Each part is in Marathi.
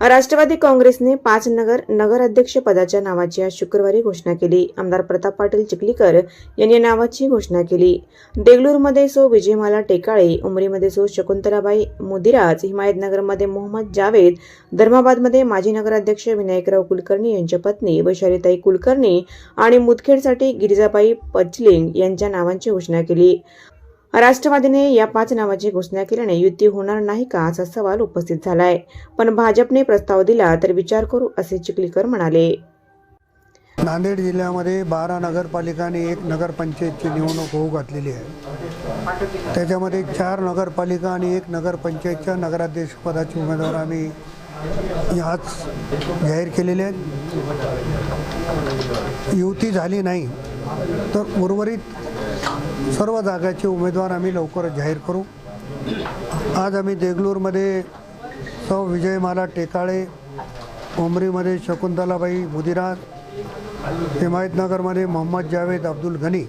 राष्ट्रवादी काँग्रेसने पाच नगर नगराध्यक्ष पदाच्या नावाची आज शुक्रवारी घोषणा केली. आमदार प्रताप पाटील चिखलीकर यांनी नावाची घोषणा केली. देगलूरमध्ये सो विजयमाला टेकाळे उमरीमध्ये सो शकुंतलाबाई मुदिराज हिमायतनगरमध्ये मोहम्मद जावेद धर्माबादमध्ये माजी नगराध्यक्ष विनायकराव कुलकर्णी यांच्या पत्नी वैशालीताई कुलकर्णी आणि मुदखेडसाठी गिरिजाबाई पचलिंग यांच्या नावांची घोषणा केली. राष्ट्रवादीने या पाच नावाची घोषणा केल्याने युती होणार नाही का असा सवाल उपस्थित झालाय. पण भाजपने प्रस्ताव दिला तर विचार करू असे चिखलीकर म्हणाले. नांदेड जिल्ह्यामध्ये बारा नगरपालिका आणि एक नगरपंचायतची निवडणूक होऊ घातलेली आहे. त्याच्यामध्ये चार नगरपालिका आणि एक नगरपंचायतच्या नगराध्यक्षपदाची उमेदवार आम्ही आज जाहीर केलेले आहेत. युती झाली नाही तर उर्वरित सर्व जागाचे उमेदवार आम्ही लवकरच जाहीर करू. आज आम्ही देगलूरमध्ये सौ विजयमाला टेकाळे उमरीमध्ये शकुंतलाबाई मुदिराज हिमायतनगरमध्ये मोहम्मद जावेद अब्दुल घनी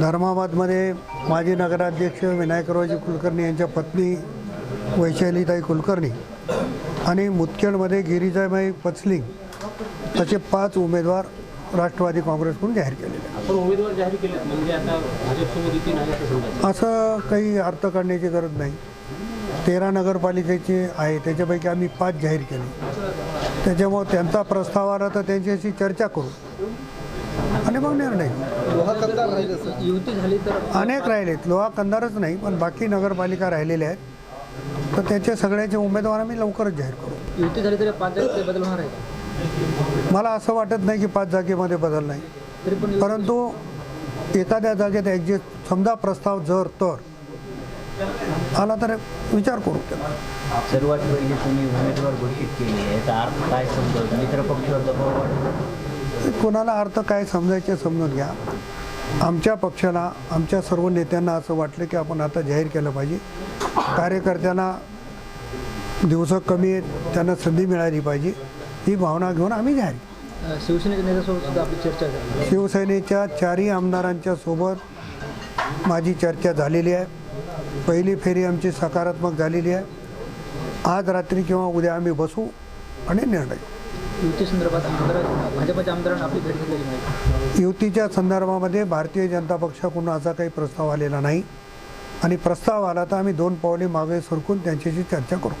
धर्माबादमध्ये माजी नगराध्यक्ष विनायकरावजी कुलकर्णी यांच्या पत्नी वैशालीताई कुलकर्णी आणि मुतखेडमध्ये गिरिजाबाई पचलिंग असे पाच उमेदवार राष्ट्रवादी काँग्रेसकडून जाहीर केलेले आहेत. आपण उमेदवार जाहीर केले म्हणजे असं काही अर्थ काढण्याची गरज नाही. तेरा नगरपालिकेचे आहे त्याच्यापैकी आम्ही पाच जाहीर केले. त्याच्यामुळं त्यांचा प्रस्ताव आला तर त्यांच्याशी चर्चा करू. आणि मग निर्णय. घेऊ. युती झाली तर अनेक राहिलेत लोहा कंदारच नाही पण बाकी नगरपालिका राहिलेल्या आहेत. तर त्याचे सगळ्याचे उमेदवार आम्ही लवकरच जाहीर करू. युती झाली तरी पाच बदल होणार आहे मला असं वाटत नाही की पाच जागेमध्ये बदल नाही. परंतु एखाद्या जागेत ॲडजस्ट समजा प्रस्ताव जर तर आला तर विचार करू सर्वात पहिले तुम्ही उमेदवार घोषित केले. अर्थ काय समजवतो मित्र पक्षावर दबाव वाढतो. कोणाला अर्थ काय समजायचे समजून घ्या. आमच्या पक्षाला आमच्या सर्व नेत्यांना असं वाटलं की आपण आता जाहीर केलं पाहिजे. कार्यकर्त्यांना दिवस कमी आहेत त्यांना संधी मिळाली पाहिजे. ही भावना घेऊन आम्ही जाहीर शिवसेनेच्या चारही आमदारांच्या सोबत माझी चर्चा झालेली आहे. पहिली फेरी आमची सकारात्मक झालेली आहे. आज रात्री किंवा उद्या आम्ही बसू आणि निर्णय युतीच्या संदर्भामध्ये भारतीय जनता पक्षाकडून असा काही प्रस्ताव आलेला नाही. आणि प्रस्ताव आला तर आम्ही दोन पावले मागे सरकून त्यांच्याशी चर्चा करू.